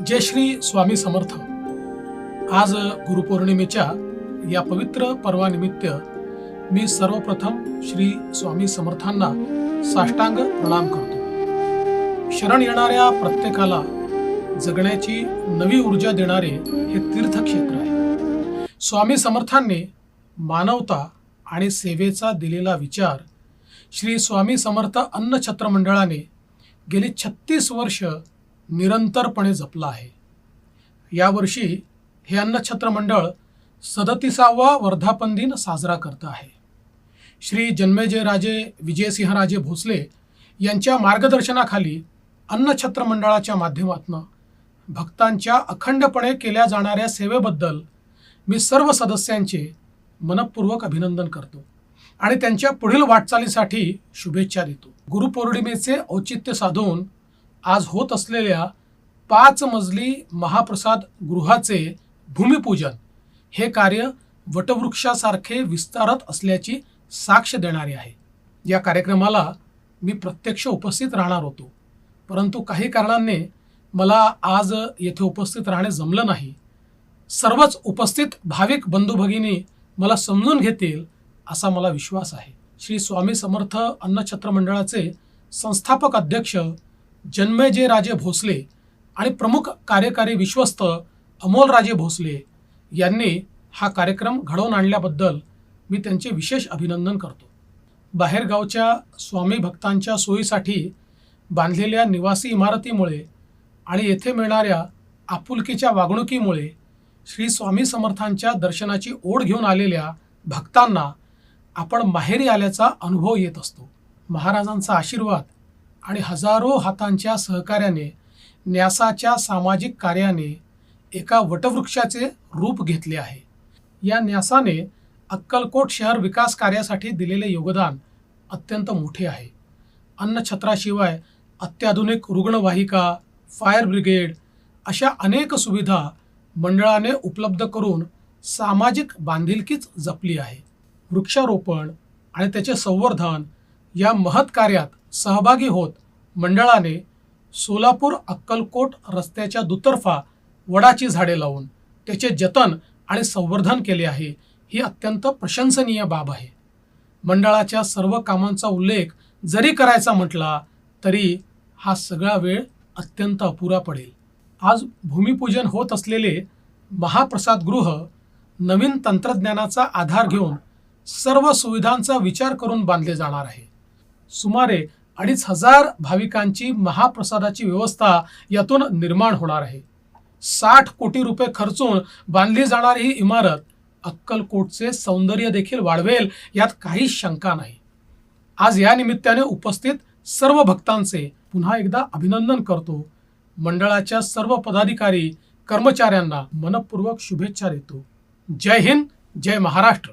जय श्री स्वामी समर्थ. आज गुरुपौर्णिमेच्या या पवित्र पर्वानिमित्त मी सर्वप्रथम श्री स्वामी समर्थांना साष्टांग प्रणाम करतो. शरण येणाऱ्या प्रत्येकाला जगण्याची नवी ऊर्जा देणारे हे तीर्थक्षेत्र आहे. स्वामी समर्थांनी मानवता आणि सेवेचा दिलेला विचार श्री स्वामी समर्थ अन्न छत्र मंडळाने गेली छत्तीस वर्ष निरंतरपणे जपला आहे. यावर्षी हे अन्नछत्र मंडळ सदतीसावा वर्धापन दिन साजरा करत आहे. श्री जन्मेजय राजे विजयसिंहराजे भोसले यांच्या मार्गदर्शनाखाली अन्नछत्र मंडळाच्या माध्यमातून भक्तांच्या अखंडपणे केल्या जाणाऱ्या सेवेबद्दल मी सर्व सदस्यांचे मनपूर्वक अभिनंदन करतो आणि त्यांच्या पुढील वाटचालीसाठी शुभेच्छा देतो. गुरुपौर्णिमेचे औचित्य साधून आज होत असलेल्या पाच मजली महाप्रसाद गृहाचे भूमिपूजन. हे कार्य वटवृक्षासारखे विस्तारत असल्याची साक्ष देणारे आहे. या कार्यक्रमाला मी प्रत्यक्ष उपस्थित राहणार होतो. परंतु काही कारणांनी मला आज येथे उपस्थित राहणे जमलं नाही. सर्वच उपस्थित भाविक बंधू भगिनी मला समजून घेतील असा मला विश्वास आहे. श्री स्वामी समर्थ अन्नछत्र मंडळाचे संस्थापक अध्यक्ष जन्मेजय राजे भोसले आणि प्रमुख कार्यकारी विश्वस्त अमोलराजे भोसले यांनी हा कार्यक्रम घडवून आणल्याबद्दल मी त्यांचे विशेष अभिनंदन करतो. बाहेरगावच्या स्वामी भक्तांच्या सोयीसाठी बांधलेल्या निवासी इमारतीमुळे आणि येथे मिळणाऱ्या आपुलकीच्या वागणुकीमुळे श्री स्वामी समर्थांच्या दर्शनाची ओढ घेऊन आलेल्या भक्तांना आपण माहेरी आल्याचा अनुभव येत असतो. महाराजांचा आशीर्वाद आणि हजारो हातांच्या सहकार्याने न्यासाच्या सामाजिक कार्याने एका वटवृक्षाचे रूप घेतले आहे. या न्यासाने अक्कलकोट शहर विकास कार्यासाठी दिलेले योगदान अत्यंत मोठे आहे. अन्नछत्राशिवाय अत्याधुनिक रुग्णवाहिका फायर ब्रिगेड अशा अनेक सुविधा मंडळाने उपलब्ध करून सामाजिक बांधिलकीच जपली आहे. वृक्षारोपण आणि त्याचे संवर्धन या महत् कार्यात सहभागी होत मंडळाने सोलापूर अक्कलकोट रस्त्याच्या दुतर्फा वडाची झाडे लावून त्याचे जतन आणि संवर्धन केले आहे ही अत्यंत प्रशंसनीय बाब आहे. मंडळाच्या सर्व कामांचा उल्लेख जरी करायचा म्हटला तरी हा सगळा वेळ अत्यंत अपुरा पडेल. आज भूमिपूजन होत असलेले महाप्रसादगृह नवीन तंत्रज्ञानाचा आधार घेऊन सर्व सुविधांचा विचार करून बांधले जाणार आहे. सुमारे अडीच हजार भाविकांची महाप्रसादाची व्यवस्था यातून निर्माण होणार आहे. साठ कोटी रुपये खर्चून बांधली जाणारी ही इमारत अक्कलकोटचे सौंदर्य देखील वाढवेल यात काही शंका नाही. आज या निमित्ताने उपस्थित सर्व भक्तांचे पुन्हा एकदा अभिनंदन करतो. मंडळाच्या सर्व पदाधिकारी कर्मचाऱ्यांना मनपूर्वक शुभेच्छा देतो. जय हिंद जय महाराष्ट्र.